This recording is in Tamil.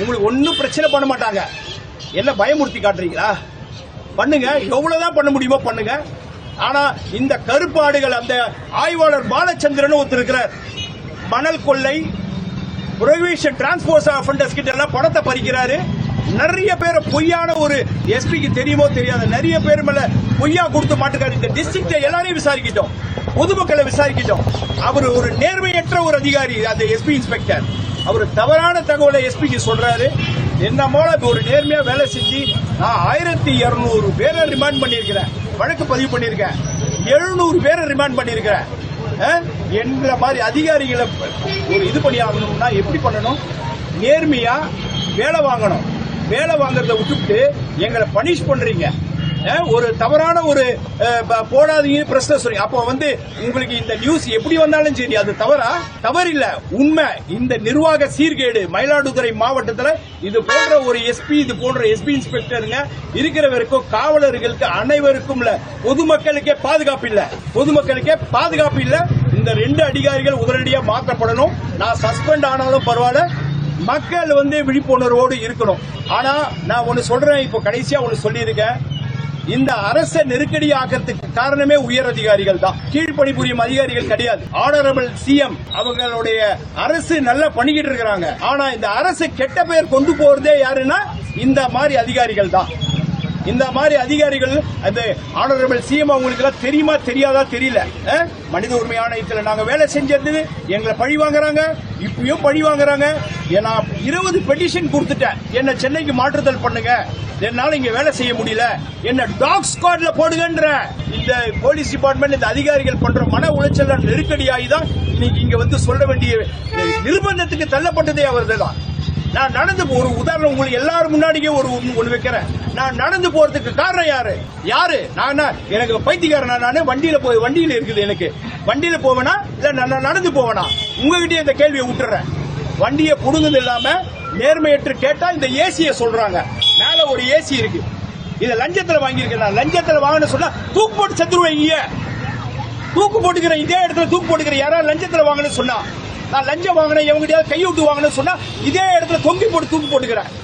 உங்களுக்கு ஒன்றும் பிரச்சனை பண்ண மாட்டாங்க. என்ன பயமுறுத்தி காட்டுறீங்களா? பண்ணுங்க. எவ்வளவுதான் பண்ண முடியுமோ பண்ணுங்க. ஆனா இந்த கருப்பாடுகள் அந்த ஆய்வாளர் பாலச்சந்திரன் ஒருத்தர் இருக்கிறார். மணல் கொள்ளை புரோவிஷன் டிரான்ஸ்போர்ட் அஃபண்டர்ஸ் கிட்ட எல்லாம் பணத்தை பறிக்கிறாரு. நிறைய பேரை பொய்யான ஒரு எஸ்பிக்கு தெரியுமோ தெரியாத நிறைய பேர் மேல பொய்யா கொடுத்து மாட்டுக்காரு இந்த டிஸ்ட்ரிக்ட எல்லாரையும் விசாரிக்கிட்டோம். பொதுமக்களை விசாரிக்கிட்டோம். அவர் ஒரு நேர்மையற்ற ஒரு அதிகாரி அந்த எஸ்பி இன்ஸ்பெக்டர் அவர் தவறான தகவலை எஸ்பிக்கு சொல்றாரு. என்ன போல ஒரு நேர்மையா வேலை செஞ்சு நான் ஆயிரத்தி இருநூறு பேரை ரிமாண்ட் பண்ணியிருக்கிறேன். வழக்கு பதிவு பண்ணியிருக்கேன். எழுநூறு பேரை ரிமாண்ட் பண்ணியிருக்கிறேன். என்ற மாதிரி அதிகாரிகளை ஒரு இது பண்ணி ஆகணும்னா எப்படி பண்ணணும்? நேர்மையா வேலை வாங்கணும். வேலை வாங்குறத விட்டுவிட்டு எங்களை பனிஷ் பண்றீங்க. ஒரு தவறான ஒரு போடாதீங்க பிரச்சனை சொல்லி. அப்போ வந்து உங்களுக்கு இந்த நியூஸ் எப்படி வந்தாலும் சரி அது தவறா? தவறு இல்ல உண்மை. இந்த நிர்வாக சீர்கேடு மயிலாடுதுறை மாவட்டத்தில் இது போன்ற ஒரு எஸ்பி இது போன்ற எஸ்பி இன்ஸ்பெக்டருங்க இருக்கிறவருக்கும் காவலர்களுக்கு அனைவருக்கும் இல்ல பொதுமக்களுக்கே பாதுகாப்பு இல்ல. பொதுமக்களுக்கே பாதுகாப்பு இல்ல. இந்த ரெண்டு அதிகாரிகள் உடனடியா மாற்றப்படணும். நான் சஸ்பெண்ட் ஆனாலும் பரவாயில்ல. மக்கள் வந்து விழிப்புணர்வோடு இருக்கணும். ஆனா நான் ஒன்னு சொல்றேன் இப்போ கடைசியா ஒன்னு சொல்லியிருக்கேன். இந்த அரசை நெருக்கடி ஆக்கிறதுக்கு காரணமே உயர் அதிகாரிகள் தான். கீழ்ப்பணிபுரியும் அதிகாரிகள் கிடையாது. ஆனரபிள் சிஎம் அவங்களுடைய அரசு நல்லா பண்ணிக்கிட்டு இருக்கிறாங்க. ஆனா இந்த அரசு கெட்ட பெயர் கொண்டு போறதே யாருன்னா இந்த மாதிரி அதிகாரிகள் தான். இந்த மாதிரி அதிகாரிகள் அந்த ஆனரபிள் சிஎம் அவங்களுக்கு எல்லாம் தெரியுமா தெரியாதா தெரியல. மனித உரிமை ஆணையத்தில் நாங்க வேலை செஞ்சது எங்களை பழி வாங்குறாங்க இப்பயும் பழி வாங்குறாங்க. நான் இருபது பெட்டிஷன் கொடுத்துட்டேன். என்ன சென்னைக்கு மாற்றுதல் பண்ணுங்க. என்னால இங்க வேலை செய்ய முடியல. என்ன டாக் ஸ்குவாட்ல போடுங்கன்ற. இந்த போலீஸ் டிபார்ட்மெண்ட் இந்த அதிகாரிகள் பண்ற மன உளைச்சல் நெருக்கடியாகி தான் இன்னைக்கு இங்க வந்து சொல்ல வேண்டிய நிர்பந்தத்துக்கு தள்ளப்பட்டதே அவர்கள் தான் நான் நடந்து ஒரு உதாரணம் உங்களுக்கு எல்லாரும் முன்னாடியே ஒரு ஒன்று வைக்கிறேன். நான் நடந்து போறதுக்கு காரணம் யாரு? யாரு? நான். எனக்கு பைத்தியக்காரனா நானு? வண்டியில போய் வண்டியில இருக்குது எனக்கு. வண்டியில போவேனா? இல்ல நான் நடந்து போவேனா? உங்ககிட்டயே இந்த கேள்வியை விட்டுறேன். வண்டியை புடுங்குது இல்லாம நேர்மையற்று கேட்டா இந்த ஏசிய சொல்றாங்க. மேல ஒரு ஏசி இருக்கு. இத லஞ்சத்துல வாங்கியிருக்கேன் நான். லஞ்சத்துல வாங்கின சொன்னா தூக்கு போட்டு செத்துருவீங்க தூக்கு போட்டுக்கிறேன். இதே இடத்துல தூக்கு போட்டுக்கிறேன். யாராவது லஞ்சத்துல வாங்கணும்னு சொன்னா. நான் லஞ்சம் வாங்கினேன் எவங்கிட்டயாவது கைவிட்டு வாங்கினேன்னு சொன்னா இதே இடத்துல தொங்கி போட்டு தூக்கு போட்டுக்கிறேன்.